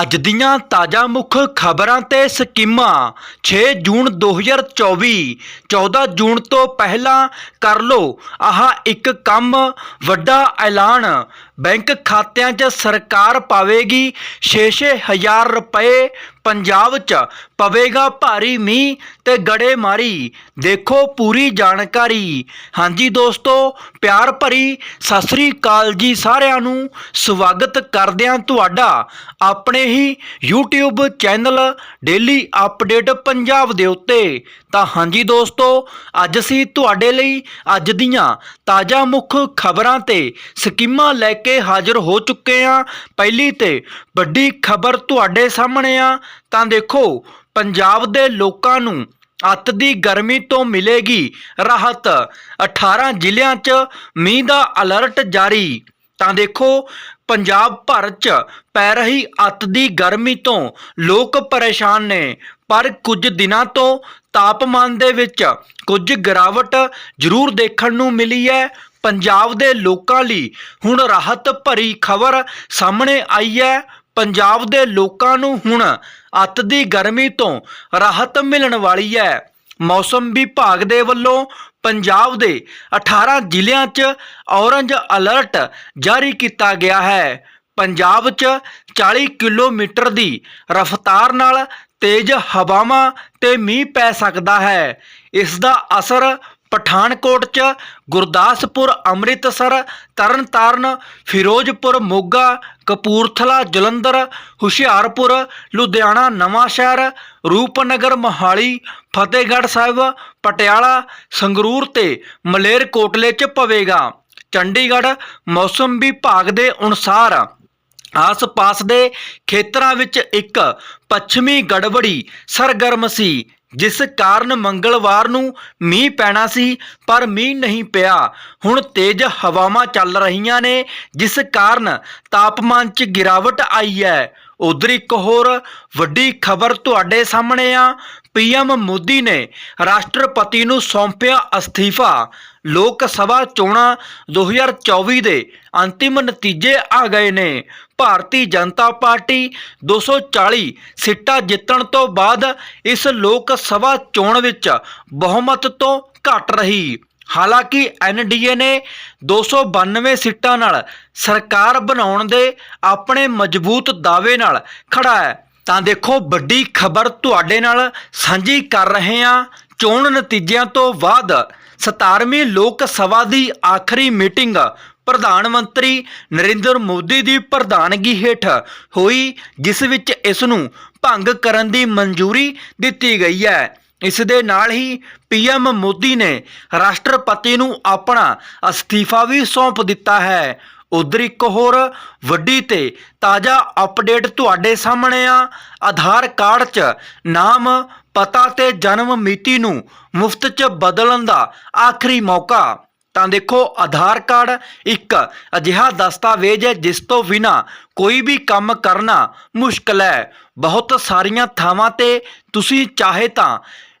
ਅੱਜ ਦੀਆਂ ਤਾਜ਼ਾ ਮੁੱਖ ਖਬਰਾਂ ਤੇ ਸਕੀਮਾਂ। 6 ਜੂਨ 2024 14 ਜੂਨ ਤੋਂ ਪਹਿਲਾਂ ਕਰ ਲਓ। ਆਹ ਇੱਕ ਕੰਮ ਵੱਡਾ ਐਲਾਨ। ਬੈਂਕ ਖਾਤਿਆਂ 'ਚ ਸਰਕਾਰ ਪਾਵੇਗੀ 6-6 ਹਜ਼ਾਰ ਰੁਪਏ। ਪੰਜਾਬ 'ਚ ਪਵੇਗਾ ਭਾਰੀ ਮੀਂਹ ਤੇ ਗੜੇਮਾਰੀ। ਦੇਖੋ ਪੂਰੀ ਜਾਣਕਾਰੀ। ਹਾਂਜੀ ਦੋਸਤੋ, ਪਿਆਰ ਭਰੀ ਸਤਿ ਸ੍ਰੀ ਅਕਾਲ ਜੀ ਸਾਰਿਆਂ ਨੂੰ। ਸਵਾਗਤ ਕਰਦਿਆਂ ਤੁਹਾਡਾ ਆਪਣੇ ਹੀ YouTube channel daily update Punjab ਦੇ ਉੱਤੇ। ਤਾਂ ਹਾਂਜੀ ਦੋਸਤੋ, ਅੱਜ ਅਸੀਂ ਤੁਹਾਡੇ ਲਈ ਅੱਜ ਦੀਆਂ ਤਾਜ਼ਾ ਮੁੱਖ ਖਬਰਾਂ ਤੇ ਸਕੀਮਾਂ ਲੈ ਕੇ ਹਾਜ਼ਰ ਹੋ ਚੁੱਕੇ ਹਾਂ। ਪਹਿਲੀ ਤੇ ਵੱਡੀ ਖਬਰ ਤੁਹਾਡੇ ਸਾਹਮਣੇ ਆ। ਤਾਂ ਦੇਖੋ, ਪੰਜਾਬ ਦੇ ਲੋਕਾਂ ਨੂੰ ਅੱਤ ਦੀ ਗਰਮੀ ਤੋਂ ਮਿਲੇਗੀ ਰਾਹਤ। 18 ਜ਼ਿਲ੍ਹਿਆਂ 'ਚ ਮੀਂਹ ਦਾ ਅਲਰਟ ਜਾਰੀ। ਤਾਂ ਦੇਖੋ, ਪੰਜਾਬ ਭਰ 'ਚ ਪੈ ਰਹੀ ਅੱਤ ਦੀ ਗਰਮੀ ਤੋਂ ਲੋਕ ਪਰੇਸ਼ਾਨ ਨੇ। ਪਰ ਕੁਝ ਦਿਨਾਂ ਤੋਂ ਤਾਪਮਾਨ ਦੇ ਵਿੱਚ ਕੁਝ ਗਿਰਾਵਟ ਜ਼ਰੂਰ ਦੇਖਣ ਨੂੰ ਮਿਲੀ ਹੈ। ਪੰਜਾਬ ਦੇ ਲੋਕਾਂ ਲਈ ਹੁਣ ਰਾਹਤ ਭਰੀ ਖਬਰ ਸਾਹਮਣੇ ਆਈ ਹੈ। ਪੰਜਾਬ ਦੇ ਲੋਕਾਂ ਨੂੰ ਹੁਣ ਅੱਤ ਦੀ ਗਰਮੀ ਤੋਂ ਰਾਹਤ ਮਿਲਣ ਵਾਲੀ ਹੈ। ਮੌਸਮ ਵਿਭਾਗ ਦੇ ਵੱਲੋਂ ਪੰਜਾਬ ਦੇ 18 ਜ਼ਿਲ੍ਹਿਆਂ 'ਚ ਔਰੰਜ ਅਲਰਟ ਜਾਰੀ ਕੀਤਾ ਗਿਆ ਹੈ। ਪੰਜਾਬ 'ਚ 40 ਕਿਲੋਮੀਟਰ ਦੀ ਰਫ਼ਤਾਰ ਨਾਲ ਤੇਜ਼ ਹਵਾਵਾਂ ਤੇ ਮੀਂਹ ਪੈ ਸਕਦਾ ਹੈ। ਇਸ ਦਾ ਅਸਰ ਪਠਾਨਕੋਟ 'ਚ ਗੁਰਦਾਸਪੁਰ, ਅੰਮ੍ਰਿਤਸਰ, ਤਰਨਤਾਰਨ, ਫਿਰੋਜ਼ਪੁਰ, ਮੋਗਾ, ਕਪੂਰਥਲਾ, ਜਲੰਧਰ, ਹੁਸ਼ਿਆਰਪੁਰ, ਲੁਧਿਆਣਾ ਨਵਾਂਸ਼ਹਿਰ ਰੂਪਨਗਰ, ਮੋਹਾਲੀ, ਫਤਿਹਗੜ੍ਹ ਸਾਹਿਬ, ਪਟਿਆਲਾ, ਸੰਗਰੂਰ ਤੇ ਮਲੇਰਕੋਟਲੇ 'ਚ ਪਵੇਗਾ। ਚੰਡੀਗੜ੍ਹ ਮੌਸਮ ਵਿਭਾਗ ਦੇ ਅਨੁਸਾਰ ਆਸ-ਪਾਸ ਦੇ ਖੇਤਰਾਂ ਵਿੱਚ ਇੱਕ ਪੱਛਮੀ ਗੜਬੜੀ, ਸਰਗਰਮ ਸੀ। ਜਿਸ ਕਾਰਨ ਮੰਗਲਵਾਰ ਨੂੰ ਮੀਂਹ ਪੈਣਾ ਸੀ, ਪਰ ਮੀਂਹ ਨਹੀਂ ਪਿਆ। ਹੁਣ ਤੇਜ਼ ਹਵਾਵਾਂ ਚੱਲ ਰਹੀਆਂ ਨੇ, ਜਿਸ ਕਾਰਨ ਤਾਪਮਾਨ 'ਚ ਗਿਰਾਵਟ ਆਈ ਹੈ। ਉਧਰ ਇੱਕ ਹੋਰ ਵੱਡੀ ਖਬਰ ਤੁਹਾਡੇ ਸਾਹਮਣੇ ਆ। ਪੀਐਮ ਮੋਦੀ ਨੇ ਰਾਸ਼ਟਰਪਤੀ ਨੂੰ ਸੌਂਪਿਆ ਅਸਤੀਫਾ। ਲੋਕ ਸਭਾ ਚੋਣਾਂ 2024 ਦੇ ਅੰਤਿਮ ਨਤੀਜੇ ਆ ਗਏ ਨੇ। ਭਾਰਤੀ ਜਨਤਾ ਪਾਰਟੀ 240 ਸੀਟਾਂ ਜਿੱਤਣ ਤੋਂ ਬਾਅਦ ਇਸ ਲੋਕ ਸਭਾ ਚੋਣ ਵਿੱਚ ਬਹੁਮਤ ਤੋਂ ਘਟ ਰਹੀ। ਹਾਲਾਂਕਿ ਐਨਡੀਏ ਨੇ 292 ਸੀਟਾਂ ਨਾਲ ਸਰਕਾਰ ਬਣਾਉਣ ਦੇ ਆਪਣੇ ਮਜ਼ਬੂਤ ਦਾਅਵੇ ਨਾਲ ਖੜਾ ਹੈ। ਤਾਂ ਦੇਖੋ, ਵੱਡੀ ਖਬਰ ਤੁਹਾਡੇ ਨਾਲ ਸਾਂਝੀ ਕਰ ਰਹੇ ਹਾਂ। ਚੋਣ ਨਤੀਜਿਆਂ ਤੋਂ ਬਾਅਦ 17ਵੀਂ ਲੋਕ ਸਭਾ ਦੀ ਆਖਰੀ ਮੀਟਿੰਗ ਪ੍ਰਧਾਨ ਮੰਤਰੀ ਨਰਿੰਦਰ ਮੋਦੀ ਦੀ ਪ੍ਰਧਾਨਗੀ ਹੇਠ ਹੋਈ, ਜਿਸ ਵਿੱਚ ਇਸ ਨੂੰ ਭੰਗ ਕਰਨ ਦੀ ਮਨਜ਼ੂਰੀ ਦਿੱਤੀ ਗਈ ਹੈ। ਇਸ ਦੇ ਨਾਲ ਹੀ ਪੀਐਮ ਮੋਦੀ ਨੇ ਰਾਸ਼ਟਰਪਤੀ ਨੂੰ ਆਪਣਾ ਅਸਤੀਫਾ ਵੀ ਸੌਂਪ ਦਿੱਤਾ ਹੈ। ਉਧਰ ਇੱਕ ਹੋਰ ਵੱਡੀ ਤੇ ਤਾਜ਼ਾ ਅਪਡੇਟ ਤੁਹਾਡੇ ਸਾਹਮਣੇ ਆ। ਆਧਾਰ ਕਾਰਡ 'ਚ ਨਾਮ, ਪਤਾ ਤੇ ਜਨਮ ਮਿਤੀ ਨੂੰ ਮੁਫਤ 'ਚ ਬਦਲਣ ਦਾ ਆਖਰੀ ਮੌਕਾ। ਤਾਂ ਦੇਖੋ, ਆਧਾਰ ਕਾਰਡ ਇੱਕ ਅਜਿਹਾ ਦਸਤਾਵੇਜ਼ ਹੈ ਜਿਸ ਤੋਂ ਬਿਨਾ ਕੋਈ ਵੀ ਕੰਮ ਕਰਨਾ ਮੁਸ਼ਕਲ ਹੈ। ਬਹੁਤ ਸਾਰੀਆਂ ਥਾਵਾਂ ਤੇ ਤੁਸੀਂ ਚਾਹੇ ਤਾਂ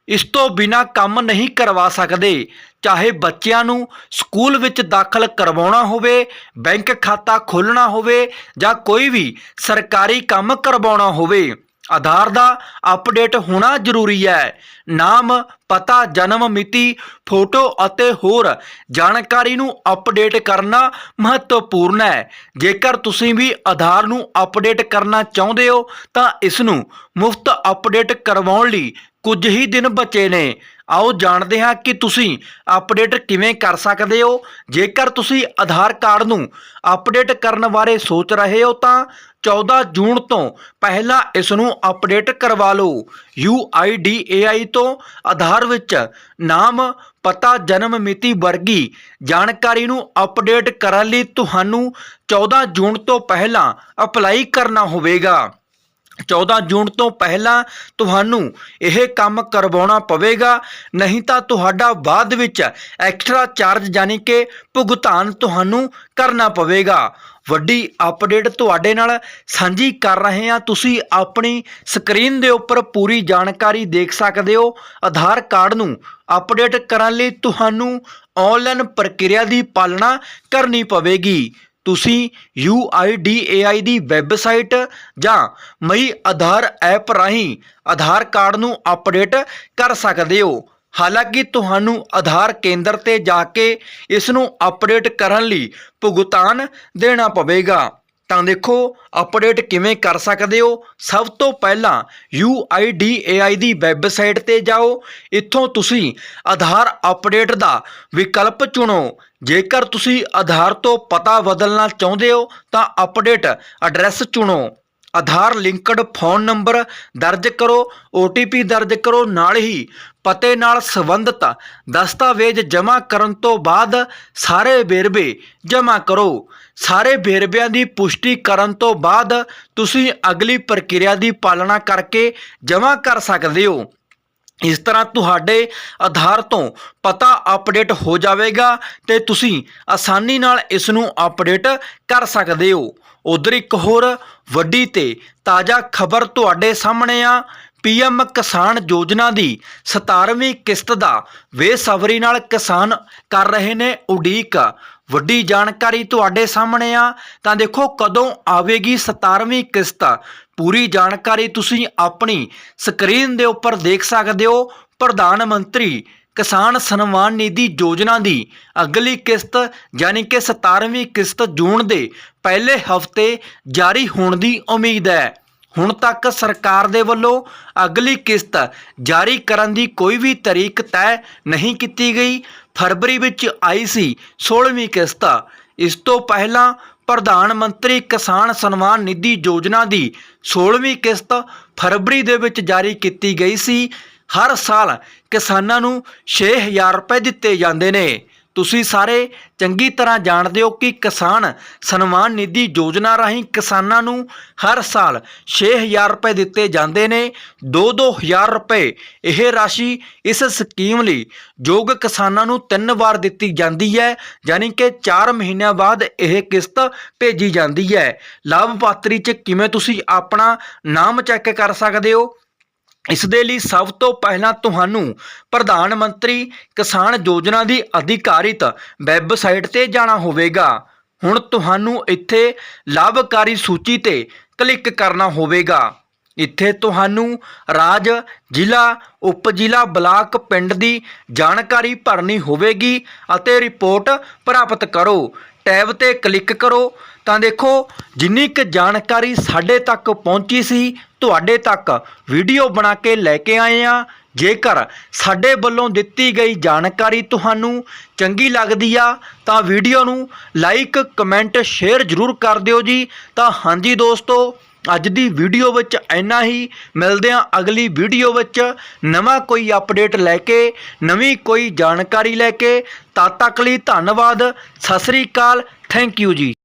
ਇਸ ਤੋਂ ਬਿਨਾ ਕੰਮ ਨਹੀਂ ਕਰਵਾ ਸਕਦੇ। ਚਾਹੇ ਬੱਚਿਆਂ ਨੂੰ ਸਕੂਲ ਵਿੱਚ ਦਾਖਲ ਕਰਵਾਉਣਾ ਹੋਵੇ, ਬੈਂਕ ਖਾਤਾ ਖੋਲਣਾ ਹੋਵੇ ਜਾਂ ਕੋਈ ਵੀ ਸਰਕਾਰੀ ਕੰਮ ਕਰਵਾਉਣਾ ਹੋਵੇ, ਆਧਾਰ ਦਾ ਅਪਡੇਟ ਹੋਣਾ ਜ਼ਰੂਰੀ ਹੈ। ਨਾਮ, ਪਤਾ, ਜਨਮ ਮਿਤੀ, ਫੋਟੋ ਅਤੇ ਹੋਰ ਜਾਣਕਾਰੀ ਨੂੰ ਅਪਡੇਟ ਕਰਨਾ ਮਹੱਤਵਪੂਰਨ ਹੈ। ਜੇਕਰ ਤੁਸੀਂ ਵੀ ਆਧਾਰ ਨੂੰ ਅਪਡੇਟ ਕਰਨਾ ਚਾਹੁੰਦੇ ਹੋ, ਤਾਂ ਇਸ ਨੂੰ ਮੁਫਤ ਅਪਡੇਟ ਕਰਵਾਉਣ ਲਈ ਕੁਝ ਹੀ ਦਿਨ ਬਚੇ ਨੇ। ਆਓ ਜਾਣਦੇ ਹਾਂ ਕਿ ਤੁਸੀਂ ਅਪਡੇਟ ਕਿਵੇਂ ਕਰ ਸਕਦੇ ਹੋ। ਜੇਕਰ ਤੁਸੀਂ ਆਧਾਰ ਕਾਰਡ ਨੂੰ ਅਪਡੇਟ ਕਰਨ ਬਾਰੇ ਸੋਚ ਰਹੇ ਹੋ ਤਾਂ 14 ਜੂਨ ਤੋਂ ਪਹਿਲਾਂ ਇਸ ਨੂੰ ਅਪਡੇਟ ਕਰਵਾ ਲਓ। UIDAI ਤੋਂ ਆਧਾਰ ਵਿੱਚ ਨਾਮ, ਪਤਾ, ਜਨਮ, ਮਿਤੀ, ਵਰਗੀ ਜਾਣਕਾਰੀ ਨੂੰ ਅਪਡੇਟ ਕਰਨ ਲਈ ਤੁਹਾਨੂੰ 14 ਜੂਨ ਤੋਂ ਪਹਿਲਾਂ ਅਪਲਾਈ ਕਰਨਾ ਹੋਵੇਗਾ। 14 ਜੂਨ ਤੋਂ ਪਹਿਲਾਂ ਤੁਹਾਨੂੰ ਇਹ ਕੰਮ ਕਰਵਾਉਣਾ ਪਵੇਗਾ, ਨਹੀਂ ਤਾਂ ਤੁਹਾਡਾ ਬਾਅਦ ਵਿੱਚ ਐਕਸਟਰਾ ਚਾਰਜ ਯਾਨੀ ਕਿ ਭੁਗਤਾਨ ਤੁਹਾਨੂੰ ਕਰਨਾ ਪਵੇਗਾ। ਵੱਡੀ ਅਪਡੇਟ ਤੁਹਾਡੇ ਨਾਲ ਸਾਂਝੀ ਕਰ ਰਹੇ ਹਾਂ। ਤੁਸੀਂ ਆਪਣੀ ਸਕਰੀਨ ਦੇ ਉੱਪਰ ਪੂਰੀ ਜਾਣਕਾਰੀ ਦੇਖ ਸਕਦੇ ਹੋ। ਆਧਾਰ ਕਾਰਡ ਨੂੰ ਅਪਡੇਟ ਕਰਨ ਲਈ ਤੁਹਾਨੂੰ ਆਨਲਾਈਨ ਪ੍ਰਕਿਰਿਆ ਦੀ ਪਾਲਣਾ ਕਰਨੀ ਪਵੇਗੀ। ਤੁਸੀਂ U I D A I the website ਜਾਂ ਮਈ ਆਧਾਰ ਐਪ ਰਾਹੀਂ ਆਧਾਰ ਕਾਰਡ ਨੂੰ ਅਪਡੇਟ ਕਰ ਸਕਦੇ ਹੋ। ਹਾਲਾਂਕਿ ਤੁਹਾਨੂੰ ਆਧਾਰ ਕੇਂਦਰ ਤੇ ਜਾ ਕੇ ਇਸ ਨੂੰ ਅਪਡੇਟ ਕਰਨ ਲਈ ਭੁਗਤਾਨ ਦੇਣਾ ਪਵੇਗਾ। ਤਾਂ ਦੇਖੋ ਅਪਡੇਟ ਕਿਵੇਂ ਕਰ ਸਕਦੇ ਹੋ? ਸਭ ਤੋਂ ਪਹਿਲਾਂ UIDAI ਦੀ ਵੈਬਸਾਈਟ ਤੇ ਜਾਓ। ਇੱਥੋਂ ਤੁਸੀਂ ਆਧਾਰ ਅਪਡੇਟ ਦਾ ਵਿਕਲਪ ਚੁਣੋ। ਜੇਕਰ ਤੁਸੀਂ ਆਧਾਰ ਤੋਂ ਪਤਾ ਬਦਲਣਾ ਚਾਹੁੰਦੇ ਹੋ, ਤਾਂ ਅਪਡੇਟ ਐਡਰੈਸ ਚੁਣੋ। ਆਧਾਰ ਲਿੰਕਡ ਫੋਨ ਨੰਬਰ ਦਰਜ ਕਰੋ OTP ਦਰਜ ਕਰੋ, ਨਾਲ ਹੀ ਪਤੇ ਨਾਲ ਸੰਬੰਧਿਤ ਦਸਤਾਵੇਜ਼ ਜਮ੍ਹਾਂ ਕਰਨ ਤੋਂ ਬਾਅਦ ਸਾਰੇ ਵੇਰਵੇ ਜਮ੍ਹਾਂ ਕਰੋ। ਸਾਰੇ ਵੇਰਵਿਆਂ ਦੀ ਪੁਸ਼ਟੀ ਕਰਨ ਤੋਂ ਬਾਅਦ ਤੁਸੀਂ ਅਗਲੀ ਪ੍ਰਕਿਰਿਆ ਦੀ ਪਾਲਣਾ ਕਰਕੇ ਜਮ੍ਹਾਂ ਕਰ ਸਕਦੇ ਹੋ। ਇਸ ਤਰ੍ਹਾਂ ਤੁਹਾਡੇ ਆਧਾਰ ਤੋਂ ਪਤਾ ਅਪਡੇਟ ਹੋ ਜਾਵੇਗਾ ਤੇ ਤੁਸੀਂ ਆਸਾਨੀ ਨਾਲ ਇਸ ਨੂੰ ਅਪਡੇਟ ਕਰ ਸਕਦੇ ਹੋ। ਉਧਰ ਇੱਕ ਹੋਰ ਵੱਡੀ ਤੇ ਤਾਜ਼ਾ ਖਬਰ ਤੁਹਾਡੇ ਸਾਹਮਣੇ ਆ। ਪੀਐਮ ਕਿਸਾਨ ਯੋਜਨਾ ਦੀ 17ਵੀਂ ਕਿਸ਼ਤ ਦਾ ਬੇਸਬਰੀ ਨਾਲ ਕਿਸਾਨ ਕਰ ਰਹੇ ਨੇ ਉਡੀਕ। ਵੱਡੀ ਜਾਣਕਾਰੀ ਤੁਹਾਡੇ ਸਾਹਮਣੇ ਆ। ਤਾਂ ਦੇਖੋ ਕਦੋਂ ਆਵੇਗੀ 17ਵੀਂ ਕਿਸ਼ਤ? ਪੂਰੀ ਜਾਣਕਾਰੀ ਤੁਸੀਂ ਆਪਣੀ ਸਕਰੀਨ ਦੇ ਉੱਪਰ ਦੇਖ ਸਕਦੇ ਹੋ। ਪ੍ਰਧਾਨ ਮੰਤਰੀ ਕਿਸਾਨ ਸਨਮਾਨ ਨਿਧੀ ਯੋਜਨਾ ਦੀ ਅਗਲੀ ਕਿਸ਼ਤ ਯਾਨੀ ਕਿ 17ਵੀਂ ਕਿਸ਼ਤ ਜੂਨ ਦੇ ਪਹਿਲੇ ਹਫ਼ਤੇ ਜਾਰੀ ਹੋਣ ਦੀ ਉਮੀਦ ਹੈ। ਹੁਣ ਤੱਕ ਸਰਕਾਰ ਦੇ ਵੱਲੋਂ ਅਗਲੀ ਕਿਸ਼ਤ ਜਾਰੀ ਕਰਨ ਦੀ ਕੋਈ ਵੀ ਤਾਰੀਖ ਤੈਅ ਨਹੀਂ ਕੀਤੀ ਗਈ। ਫਰਵਰੀ ਵਿੱਚ ਆਈ ਸੀ 16ਵੀਂ ਕਿਸ਼ਤ। ਇਸ ਤੋਂ ਪਹਿਲਾਂ ਪ੍ਰਧਾਨ ਮੰਤਰੀ ਕਿਸਾਨ ਸਨਮਾਨ ਨਿਧੀ ਯੋਜਨਾ ਦੀ 16ਵੀਂ ਕਿਸ਼ਤ ਫਰਵਰੀ ਦੇ ਵਿੱਚ ਜਾਰੀ ਕੀਤੀ ਗਈ ਸੀ। ਹਰ ਸਾਲ ਕਿਸਾਨਾਂ ਨੂੰ 6000 ਰੁਪਏ ਦਿੱਤੇ ਜਾਂਦੇ ਨੇ। ਤੁਸੀਂ ਸਾਰੇ ਚੰਗੀ ਤਰ੍ਹਾਂ ਜਾਣਦੇ ਹੋ ਕਿ ਕਿਸਾਨ ਸਨਮਾਨ ਨਿਧੀ ਯੋਜਨਾ ਰਾਹੀਂ ਕਿਸਾਨਾਂ ਨੂੰ ਹਰ ਸਾਲ 6000 ਰੁਪਏ ਦਿੱਤੇ ਜਾਂਦੇ ਨੇ। 2-2000 ਰੁਪਏ ਇਹ ਰਾਸ਼ੀ ਇਸ ਸਕੀਮ ਲਈ ਯੋਗ ਕਿਸਾਨਾਂ ਨੂੰ ਤਿੰਨ ਵਾਰ ਦਿੱਤੀ ਜਾਂਦੀ ਹੈ, ਯਾਨੀ ਕਿ 4 ਮਹੀਨਿਆਂ ਬਾਅਦ ਇਹ ਕਿਸ਼ਤ ਭੇਜੀ ਜਾਂਦੀ ਹੈ। ਲਾਭਪਾਤਰੀ 'ਚ ਕਿਵੇਂ ਤੁਸੀਂ ਆਪਣਾ ਨਾਮ ਚੈੱਕ ਕਰ ਸਕਦੇ ਹੋ? ਇਸ ਦੇ ਲਈ ਸਭ ਤੋਂ ਪਹਿਲਾਂ ਤੁਹਾਨੂੰ ਪ੍ਰਧਾਨ ਮੰਤਰੀ ਕਿਸਾਨ ਯੋਜਨਾ ਦੀ ਅਧਿਕਾਰਿਤ ਵੈੱਬਸਾਈਟ ਤੇ ਜਾਣਾ ਹੋਵੇਗਾ। ਹੁਣ ਤੁਹਾਨੂੰ ਇੱਥੇ ਲਾਭਕਾਰੀ ਸੂਚੀ ਤੇ ਕਲਿੱਕ ਕਰਨਾ ਹੋਵੇਗਾ। ਇੱਥੇ ਤੁਹਾਨੂੰ ਰਾਜ, ਜ਼ਿਲ੍ਹਾ ਉਪ ਜ਼ਿਲ੍ਹਾ ਬਲਾਕ, ਪਿੰਡ ਦੀ ਜਾਣਕਾਰੀ ਭਰਨੀ ਹੋਵੇਗੀ ਅਤੇ ਰਿਪੋਰਟ ਪ੍ਰਾਪਤ ਕਰੋ। ਟੈਬ ਤੇ ਕਲਿੱਕ ਕਰੋ। ਤਾਂ ਦੇਖੋ, ਜਿੰਨੀ ਕੁ ਜਾਣਕਾਰੀ ਸਾਡੇ ਤੱਕ ਪਹੁੰਚੀ ਸੀ, ਤੁਹਾਡੇ ਤੱਕ ਵੀਡੀਓ ਬਣਾ ਕੇ ਲੈ ਕੇ ਆਏ ਆ ਜੇਕਰ ਸਾਡੇ ਵੱਲੋਂ ਦਿੱਤੀ ਗਈ ਜਾਣਕਾਰੀ ਤੁਹਾਨੂੰ ਚੰਗੀ ਲੱਗਦੀ ਆ, ਤਾਂ ਵੀਡੀਓ ਨੂੰ ਲਾਈਕ, ਕਮੈਂਟ, ਸ਼ੇਅਰ ਜ਼ਰੂਰ ਕਰ ਦਿਓ ਜੀ। ਤਾਂ ਹਾਂਜੀ ਦੋਸਤੋ ਅੱਜ ਦੀ ਵੀਡੀਓ ਵਿੱਚ ਇੰਨਾ ਹੀ। ਮਿਲਦੇ ਹਾਂ ਅਗਲੀ ਵੀਡੀਓ ਵਿੱਚ। ਨਵਾਂ ਕੋਈ ਅਪਡੇਟ ਲੈ ਕੇ, ਨਵੀਂ ਕੋਈ ਜਾਣਕਾਰੀ ਲੈ ਕੇ। ਤਦ ਤੱਕ ਲਈ ਧੰਨਵਾਦ। ਸਤਿ ਸ੍ਰੀ ਅਕਾਲ। ਥੈਂਕ ਯੂ ਜੀ।